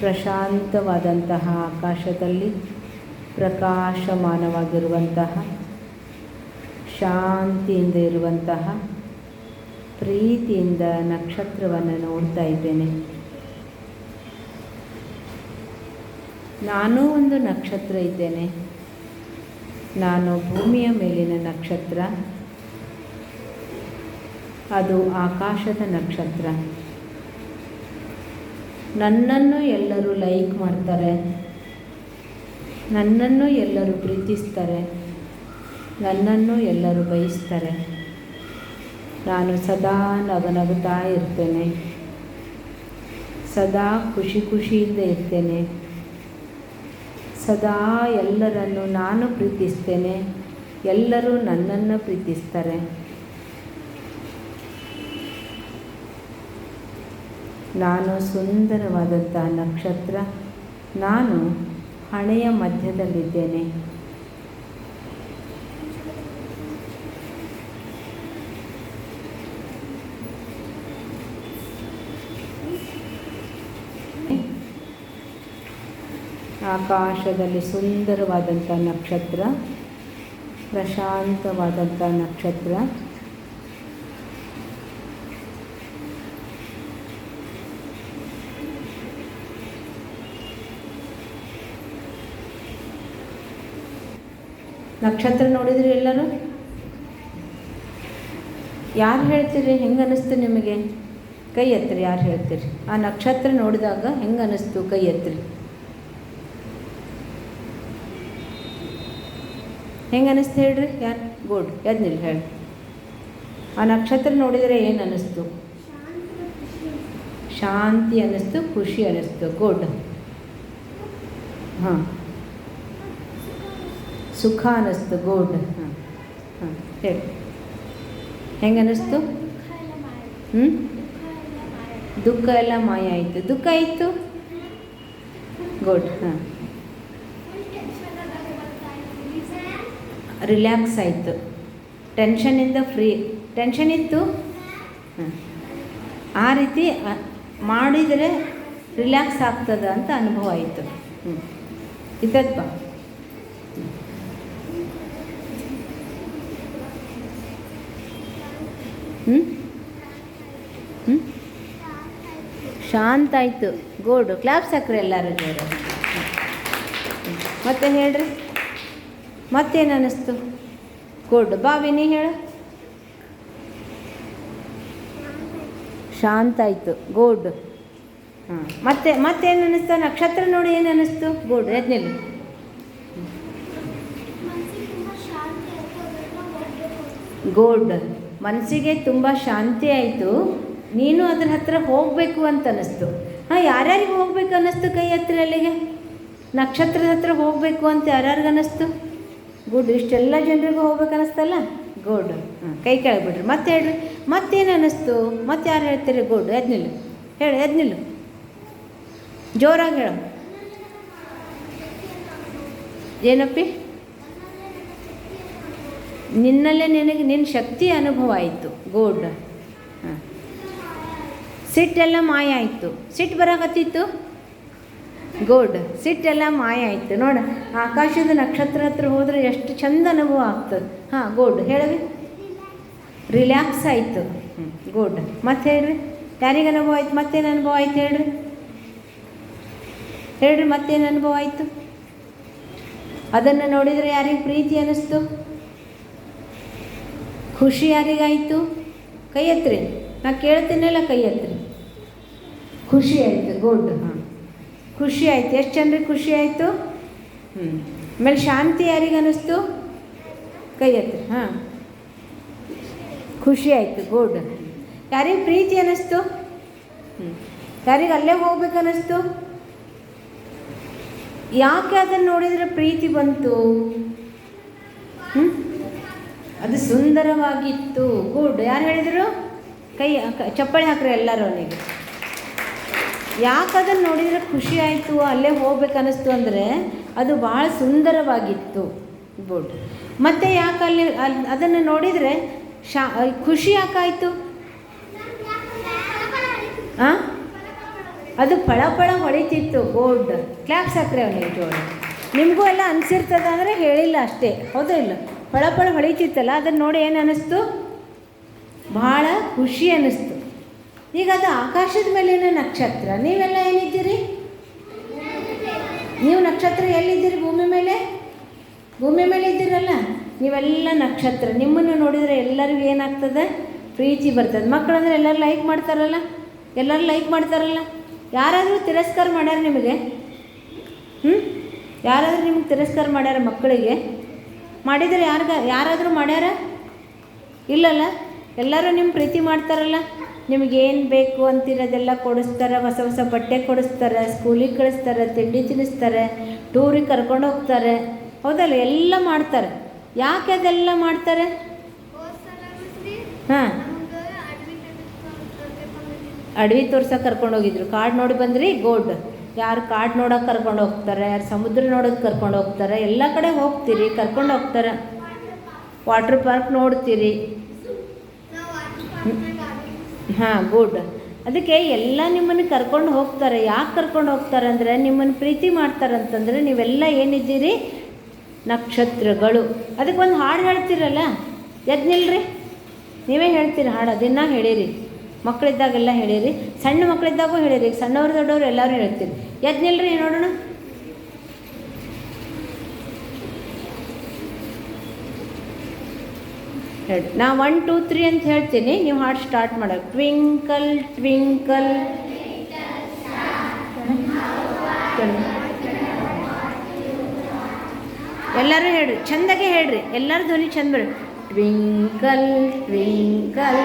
ಪ್ರಶಾಂತವಾದಂತಹ ಆಕಾಶದಲ್ಲಿ ಪ್ರಕಾಶಮಾನವಾಗಿರುವಂತಹ, ಶಾಂತಿಯಿಂದ ಇರುವಂತಹ, ಪ್ರೀತಿಯಿಂದ ನಕ್ಷತ್ರವನ್ನು ನೋಡ್ತಾ ಇದ್ದೇನೆ. ನಾನೂ ಒಂದು ನಕ್ಷತ್ರ ಇದ್ದೇನೆ. ನಾನು ಭೂಮಿಯ ಮೇಲಿನ ನಕ್ಷತ್ರ. ಅದು ಆಕಾಶದ ನಕ್ಷತ್ರ. ನನ್ನನ್ನು ಎಲ್ಲರೂ ಲೈಕ್ ಮಾಡ್ತಾರೆ. ನನ್ನನ್ನು ಎಲ್ಲರೂ ಪ್ರೀತಿಸ್ತಾರೆ. ನನ್ನನ್ನು ಎಲ್ಲರೂ ಬಯಸ್ತಾರೆ. ನಾನು ಸದಾ ನಗನಗುತ್ತಾ ಇರ್ತೇನೆ. ಸದಾ ಖುಷಿ ಖುಷಿಯಿಂದ ಇರ್ತೇನೆ. ಸದಾ ಎಲ್ಲರನ್ನು ನಾನು ಪ್ರೀತಿಸ್ತೇನೆ. ಎಲ್ಲರೂ ನನ್ನನ್ನು ಪ್ರೀತಿಸ್ತಾರೆ. ನಾನು ಸುಂದರವಾದಂಥ ನಕ್ಷತ್ರ ನಾನು ಹಣೆಯ ಮಧ್ಯದಲ್ಲಿದ್ದೇನೆ. ಆಕಾಶದಲ್ಲಿ ಸುಂದರವಾದಂಥ ನಕ್ಷತ್ರ ಪ್ರಶಾಂತವಾದಂಥ ನಕ್ಷತ್ರ. ನಕ್ಷತ್ರ ನೋಡಿದ್ರಿ ಎಲ್ಲರೂ? ಯಾರು ಹೇಳ್ತೀರಿ? ಹೆಂಗೆ ಅನ್ನಿಸ್ತು ನಿಮಗೆ? ಕೈ ಎತ್ತರಿ, ಯಾರು ಹೇಳ್ತೀರಿ? ಆ ನಕ್ಷತ್ರ ನೋಡಿದಾಗ ಹೆಂಗೆ ಅನ್ನಿಸ್ತು ಕೈ ಎತ್ತರಿ? ಹೆಂಗೆ ಅನ್ನಿಸ್ತು ಹೇಳ್ರಿ? ಯಾರು? ಗುಡ್. ಎದ್ನಿಲ್ ಹೇಳಿ. ಆ ನಕ್ಷತ್ರ ನೋಡಿದರೆ ಏನು ಅನ್ನಿಸ್ತು ಶಾಂತಿ ಅನ್ನಿಸ್ತು ಖುಷಿ ಅನ್ನಿಸ್ತು ಗುಡ್. ಹಾಂ ಸುಖ ಅನ್ನಿಸ್ತು ಗುಡ್ ಹಾಂ ಹಾಂ ಹೇಳಿ. ಹೆಂಗೆ ಅನ್ನಿಸ್ತು? ಹ್ಞೂ ದುಃಖ ಎಲ್ಲ ಮಾಯ ಆಯಿತು. ದುಃಖ ಆಯಿತು? ಗುಡ್ ಹಾಂ. ರಿಲ್ಯಾಕ್ಸ್ ಆಯಿತು. ಟೆನ್ಷನಿಂದ ಫ್ರೀ ಟೆನ್ಷನ್ ಇತ್ತು? ಹಾಂ. ಆ ರೀತಿ ಮಾಡಿದರೆ ರಿಲ್ಯಾಕ್ಸ್ ಆಗ್ತದ ಅಂತ ಅನುಭವ ಆಯಿತು. ಹ್ಞೂ ಇದ್ದಪ್ಪ ಹ್ಞೂ ಹ್ಞೂ ಶಾಂತ ಆಯಿತು. ಗೋಡು. ಕ್ಲಾಪ್ಸ್ ಹಾಕ್ರಿ ಎಲ್ಲರೂ ಜೋರು. ಮತ್ತೆ ಹೇಳ್ರಿ. ಮತ್ತೇನು ಅನ್ನಿಸ್ತು ಗುಡ್. ಬಾವಿನಿ ಹೇಳು. ಶಾಂತ ಆಯಿತು. ಗೋಡ್. ಹಾಂ ಮತ್ತೆ ಮತ್ತೇನು ಅನ್ನಿಸ್ತು ನಕ್ಷತ್ರ ನೋಡಿ ಏನು ಅನ್ನಿಸ್ತು ಗೋಡ್. ಎದ್ನಿಲ್ಲ ಗೋಲ್ಡ್ ಮನಸ್ಸಿಗೆ ತುಂಬ ಶಾಂತಿ ಆಯಿತು. ನೀನು ಅದ್ರ ಹತ್ರ ಹೋಗಬೇಕು ಅಂತ ಅನ್ನಿಸ್ತು. ಹಾಂ, ಯಾರ್ಯಾರಿಗೆ ಹೋಗ್ಬೇಕು ಅನ್ನಿಸ್ತು ಕೈ ಹತ್ರ ಅಲ್ಲಿಗೆ? ನಕ್ಷತ್ರದ ಹತ್ರ ಹೋಗಬೇಕು ಅಂತ ಯಾರ್ಯಾರಿಗೆ ಅನ್ನಿಸ್ತು? ಗುಡ್, ಇಷ್ಟೆಲ್ಲ ಜನರಿಗೂ ಹೋಗ್ಬೇಕು ಅನ್ನಿಸ್ತಲ್ಲ? ಗುಡ್. ಹಾಂ, ಕೈ ಕೆಳಗೆ ಮತ್ತೆ ಹೇಳ್ರಿ. ಮತ್ತೇನು ಅನ್ನಿಸ್ತು? ಮತ್ತೆ ಯಾರು ಹೇಳ್ತೀರಿ? ಗುಡ್ ಎದ್ನಿಲ್ಲು ಹೇಳು ಎದ್ನಿಲ್ಲ ಜೋರಾಗಿ ಹೇಳು. ಏನಪ್ಪಿ? ನಿನ್ನಲ್ಲೇ ನಿನಗೆ ನಿನ್ನ ಶಕ್ತಿ ಅನುಭವ ಆಯಿತು ಗೋಡ್ ಹಾಂ. ಸಿಟ್ಟೆಲ್ಲ ಮಾಯ ಆಯಿತು. ಸಿಟ್ಟು ಬರಾಕತ್ತಿತ್ತು? ಗೋಡ್ ಸಿಟ್ಟೆಲ್ಲ ಮಾಯ ಆಯಿತು. ನೋಡ, ಆಕಾಶದ ನಕ್ಷತ್ರ ಹತ್ರ ಹೋದರೆ ಎಷ್ಟು ಚಂದ ಅನುಭವ ಆಗ್ತದೆ. ಹಾಂ ಗೋಡ್ ಹೇಳಿ ರಿಲ್ಯಾಕ್ಸ್ ಆಯಿತು. ಹ್ಞೂ ಗೋಡ್ ಮತ್ತೆ ಹೇಳ್ರಿ? ಯಾರಿಗೆ ಅನುಭವ ಆಯ್ತು? ಮತ್ತೇನು ಅನುಭವ ಆಯ್ತು ಹೇಳ್ರಿ? ಹೇಳ್ರಿ, ಮತ್ತೇನು ಅನುಭವ ಆಯಿತು? ಅದನ್ನು ನೋಡಿದರೆ ಯಾರಿಗೆ ಪ್ರೀತಿ ಅನ್ನಿಸ್ತು ಖುಷಿ ಯಾರಿಗಾಯಿತು? ಕೈ ಹತ್ರಿ ನಾ ಕೇಳ್ತೀನಲ್ಲ ಕೈ ಹತ್ರಿ ಖುಷಿ ಆಯಿತು ಗುಡ್ ಹಾಂ ಖುಷಿ ಆಯಿತು. ಎಷ್ಟು ಜನರಿಗೆ ಖುಷಿ ಆಯಿತು? ಹ್ಞೂ ಆಮೇಲೆ ಶಾಂತಿ ಯಾರಿಗೆ ಅನ್ನಿಸ್ತು ಕೈ ಹತ್ರಿ ಹಾಂ. ಖುಷಿ ಆಯಿತು ಗುಡ್ ಯಾರಿಗೆ ಪ್ರೀತಿ ಅನ್ನಿಸ್ತು ಹ್ಞೂ ಯಾರಿಗೆ ಅಲ್ಲೇ ಹೋಗ್ಬೇಕು ಅನ್ನಿಸ್ತು ಯಾಕೆ ಅದನ್ನು ನೋಡಿದರೆ ಪ್ರೀತಿ ಬಂತು? ಹ್ಞೂ ಅದು ಸುಂದರವಾಗಿತ್ತು. ಗುಡ್ ಯಾರು ಹೇಳಿದರು? ಕೈ ಚಪ್ಪಳಿ ಹಾಕ್ರೆ ಎಲ್ಲರೂ ಅವನಿಗೆ ಯಾಕೆ ಅದನ್ನು ನೋಡಿದರೆ ಖುಷಿ ಆಯಿತು, ಅಲ್ಲೇ ಹೋಗ್ಬೇಕನ್ನಿಸ್ತು ಅಂದರೆ ಅದು ಭಾಳ ಸುಂದರವಾಗಿತ್ತು. ಗುಡ್ ಮತ್ತು ಯಾಕೆ ಅಲ್ಲಿ ಅಲ್ಲಿ ಅದನ್ನು ನೋಡಿದರೆ ಶಾ ಖುಷಿ ಯಾಕಾಯಿತು ಹಾಂ ಅದು ಫಳ ಹೊಳಿತಿತ್ತು. ಗೋಲ್ಡ್ ಕ್ಲಾಪ್ಸ್ ಹಾಕ್ರಿ ಅವನಿಗೆ ಜೋಡಿ. ನಿಮಗೂ ಎಲ್ಲ ಅನಿಸಿರ್ತದ ಅಂದರೆ ಹೇಳಿಲ್ಲ ಅಷ್ಟೇ. ಹೌದಾ ಇಲ್ಲ? ಫಳ ಹೊಳಿತಿತ್ತಲ್ಲ ಅದನ್ನು ನೋಡಿ ಏನು ಅನ್ನಿಸ್ತು ಭಾಳ ಖುಷಿ ಅನ್ನಿಸ್ತು ಈಗ ಅದು ಆಕಾಶದ ಮೇಲಿನ ನಕ್ಷತ್ರ. ನೀವೆಲ್ಲ ಏನಿದ್ದೀರಿ? ನೀವು ನಕ್ಷತ್ರ ಎಲ್ಲಿದ್ದೀರಿ ಭೂಮಿ ಮೇಲೆ? ಭೂಮಿ ಮೇಲೆ ಇದ್ದೀರಲ್ಲ? ನೀವೆಲ್ಲ ನಕ್ಷತ್ರ. ನಿಮ್ಮನ್ನು ನೋಡಿದರೆ ಎಲ್ಲರಿಗೂ ಏನಾಗ್ತದೆ? ಪ್ರೀತಿ ಬರ್ತದೆ. ಮಕ್ಕಳಂದ್ರೆ ಎಲ್ಲರೂ ಲೈಕ್ ಮಾಡ್ತಾರಲ್ಲ? ಎಲ್ಲರೂ ಲೈಕ್ ಮಾಡ್ತಾರಲ್ಲ? ಯಾರಾದರೂ ತಿರಸ್ಕಾರ ಮಾಡ್ಯಾರ ನಿಮಗೆ? ಹ್ಞೂ ಯಾರಾದರೂ ನಿಮ್ಗೆ ತಿರಸ್ಕಾರ ಮಾಡ್ಯಾರ ಮಕ್ಕಳಿಗೆ? ಮಾಡಿದರೆ ಯಾರಿಗ ಯಾರಾದರೂ ಮಾಡ್ಯಾರ? ಇಲ್ಲಲ್ಲ? ಎಲ್ಲರೂ ನಿಮ್ಮ ಪ್ರೀತಿ ಮಾಡ್ತಾರಲ್ಲ? ನಿಮಗೇನು ಬೇಕು ಅಂತಿರೋದೆಲ್ಲ ಕೊಡಿಸ್ತಾರೆ, ಹೊಸ ಹೊಸ ಬಟ್ಟೆ ಕೊಡಿಸ್ತಾರೆ, ಸ್ಕೂಲಿಗೆ ಕಳಿಸ್ತಾರೆ, ತಿಂಡಿ ತಿನ್ನಿಸ್ತಾರೆ ಟೂರಿಗೆ ಕರ್ಕೊಂಡು ಹೋಗ್ತಾರೆ. ಹೌದಲ್ಲ? ಎಲ್ಲ ಮಾಡ್ತಾರೆ. ಯಾಕೆ ಅದೆಲ್ಲ ಮಾಡ್ತಾರೆ? ಹಾಂ. ಅಡವಿ ತೋರ್ಸಕ್ಕೆ ಕರ್ಕೊಂಡು ಹೋಗಿದ್ರು. ಕಾರ್ಡ್ ನೋಡಿ ಬಂದ್ರಿ, ಗೋಲ್ಡ್. ಯಾರು ಕಾಡು ನೋಡೋಕೆ ಕರ್ಕೊಂಡು ಹೋಗ್ತಾರೆ, ಯಾರು ಸಮುದ್ರ ನೋಡೋಕೆ ಕರ್ಕೊಂಡು ಹೋಗ್ತಾರೆ, ಎಲ್ಲ ಕಡೆ ಹೋಗ್ತೀರಿ, ಕರ್ಕೊಂಡು ಹೋಗ್ತಾರೆ. ವಾಟ್ರ್ ಪಾರ್ಕ್ ನೋಡ್ತೀರಿ. ಹಾಂ ಗುಡ್ ಅದಕ್ಕೆ ಎಲ್ಲ ನಿಮ್ಮನ್ನು ಕರ್ಕೊಂಡು ಹೋಗ್ತಾರೆ. ಯಾಕೆ ಕರ್ಕೊಂಡು ಹೋಗ್ತಾರೆ ಅಂದರೆ, ನಿಮ್ಮನ್ನು ಪ್ರೀತಿ ಮಾಡ್ತಾರೆ ಅಂತಂದರೆ ನೀವೆಲ್ಲ ಏನಿದ್ದೀರಿ? ನಕ್ಷತ್ರಗಳು. ಅದಕ್ಕೆ ಒಂದು ಹಾಡು ಹೇಳ್ತೀರಲ್ಲ? ಎದ್ದು ನಿಲ್ರಿ? ನೀವೇ ಹೇಳ್ತೀರಿ ಹಾಡು? ಅದನ್ನ ಹೇಳಿರಿ. ಮಕ್ಕಳಿದ್ದಾಗೆಲ್ಲ ಹೇಳಿರಿ, ಸಣ್ಣ ಮಕ್ಕಳಿದ್ದಾಗೂ ಹೇಳಿರಿ ಈಗ ಸಣ್ಣವ್ರು ದೊಡ್ಡವರು ಎಲ್ಲರೂ ಹೇಳ್ತೀರಿ. ಎದ್ದು ನಿಲ್ರಿ ನೋಡೋಣ. ಹೇಳಿ ನಾ ಒನ್ ಟೂ ತ್ರೀ ಅಂತ ಹೇಳ್ತೀನಿ, ನೀವು ಹಾಡು ಸ್ಟಾರ್ಟ್ ಮಾಡೋದು ಟ್ವಿಂಕಲ್ ಟ್ವಿಂಕಲ್ ಎಲ್ಲರೂ ಹೇಳ್ರಿ, ಚಂದಾಗೆ ಹೇಳ್ರಿ. ಎಲ್ಲರೂ ಧ್ವನಿ ಚಂದ ಬರ್ರಿ ಟ್ವಿಂಕಲ್ ಟ್ವಿಂಕಲ್